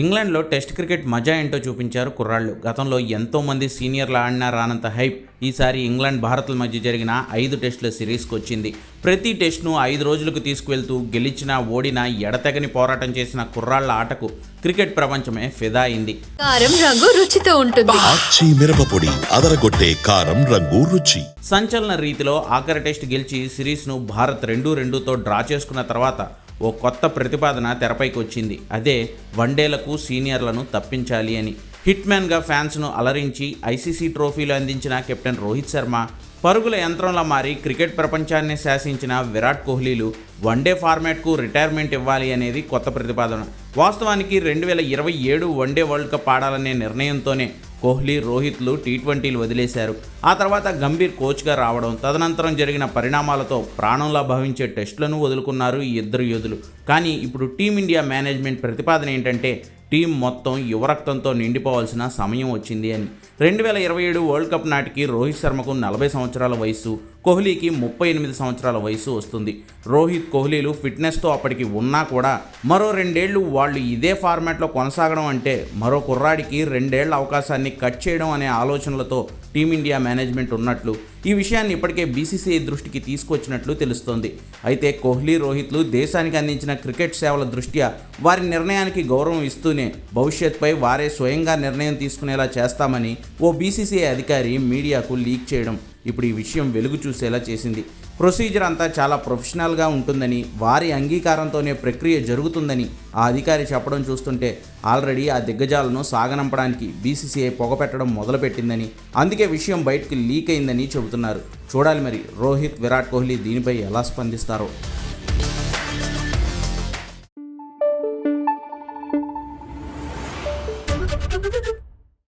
ఇంగ్లాండ్లో test cricket మజా ఏంటో చూపించారు కుర్రాళ్ళు. గతంలో ఎంతో మంది సీనియర్లు ఆడినా రానంత హైప్. ఈసారి ఇంగ్లాండ్ భారత్ల మధ్య జరిగిన ఐదు టెస్టుల సిరీస్కి వచ్చింది. ప్రతి టెస్ట్ను ఐదు రోజులకు తీసుకువెళ్తూ గెలిచినా ఓడినా ఎడతెగని పోరాటం చేసిన కుర్రాళ్ళ ఆటకు క్రికెట్ ప్రపంచమే ఫిదా అయింది. కారం రంగు రుచితో ఉంటుంది. మిరపపొడి అదరగొట్టే కారం రంగు రుచి. సంచలన రీతిలో ఆఖరి టెస్ట్ గెలిచి సిరీస్ను భారత్ రెండు రెండుతో డ్రా చేసుకున్న తర్వాత ఓ కొత్త ప్రతిపాదన తెరపైకి వచ్చింది. అదే వన్డేలకు సీనియర్లను తప్పించాలి అని. హిట్మ్యాన్గా ఫ్యాన్స్ను అలరించి ఐసీసీ ట్రోఫీలు అందించిన కెప్టెన్ రోహిత్ శర్మ పరుగుల యంత్రంలా మారి క్రికెట్ ప్రపంచాన్ని శాసించిన విరాట్ కోహ్లీలు వన్డే ఫార్మాట్కు రిటైర్మెంట్ ఇవ్వాలి అనేది కొత్త ప్రతిపాదన. వాస్తవానికి రెండు వేల ఇరవై ఏడు వన్డే వరల్డ్ కప్ ఆడాలనే నిర్ణయంతోనే కోహ్లీ రోహిత్లు టీ ట్వంటీలు వదిలేశారు. ఆ తర్వాత గంభీర్ కోచ్గా రావడం తదనంతరం జరిగిన పరిణామాలతో ప్రాణంలా భావించే టెస్టులను వదులుకున్నారు ఈ ఇద్దరు యోధులు. కానీ ఇప్పుడు టీమిండియా మేనేజ్మెంట్ ప్రతిపాదన ఏంటంటే టీం మొత్తం యువరక్తంతో నిండిపోవాల్సిన సమయం వచ్చింది అని. రెండు వేల ఇరవై ఏడు వరల్డ్ కప్ నాటికి రోహిత్ శర్మకు నలభై సంవత్సరాల వయసు కోహ్లీకి ముప్పై ఎనిమిది సంవత్సరాల వయసు వస్తుంది. రోహిత్ కోహ్లీలు ఫిట్నెస్తో అప్పటికి ఉన్నా కూడా మరో రెండేళ్ళు వాళ్ళు ఇదే ఫార్మాట్లో కొనసాగడం అంటే మరో కుర్రాడికి రెండేళ్ళ అవకాశాన్ని కట్ చేయడం అనే ఆలోచనలతో టీమిండియా మేనేజ్మెంట్ ఉన్నట్లు ఈ విషయాన్ని ఇప్పటికే బీసీసీఐ దృష్టికి తీసుకొచ్చినట్లు తెలుస్తోంది. అయితే కోహ్లీ రోహిత్లు దేశానికి అందించిన క్రికెట్ సేవల దృష్ట్యా వారి నిర్ణయానికి గౌరవం ఇస్తూనే భవిష్యత్పై వారే స్వయంగా నిర్ణయం తీసుకునేలా చేస్తామని ఓ బీసీసీఐ అధికారి మీడియాకు లీక్ చేయడం ఇప్పుడు ఈ విషయం వెలుగు చూసేలా చేసింది ప్రొసీజర్ అంతా చాలా ప్రొఫెషనల్గా ఉంటుందని వారి అంగీకారంతోనే ప్రక్రియ జరుగుతుందని ఆ అధికారి చెప్పడం చూస్తుంటే ఆల్రెడీ ఆ దిగ్గజాలను సాగనంపడానికి బీసీసీఐ పొగపెట్టడం మొదలుపెట్టిందని అందుకే విషయం బయటకు లీక్ అయిందని చెబుతున్నారు చూడాలి మరి రోహిత్ విరాట్ కోహ్లీ దీనిపై ఎలా స్పందిస్తారో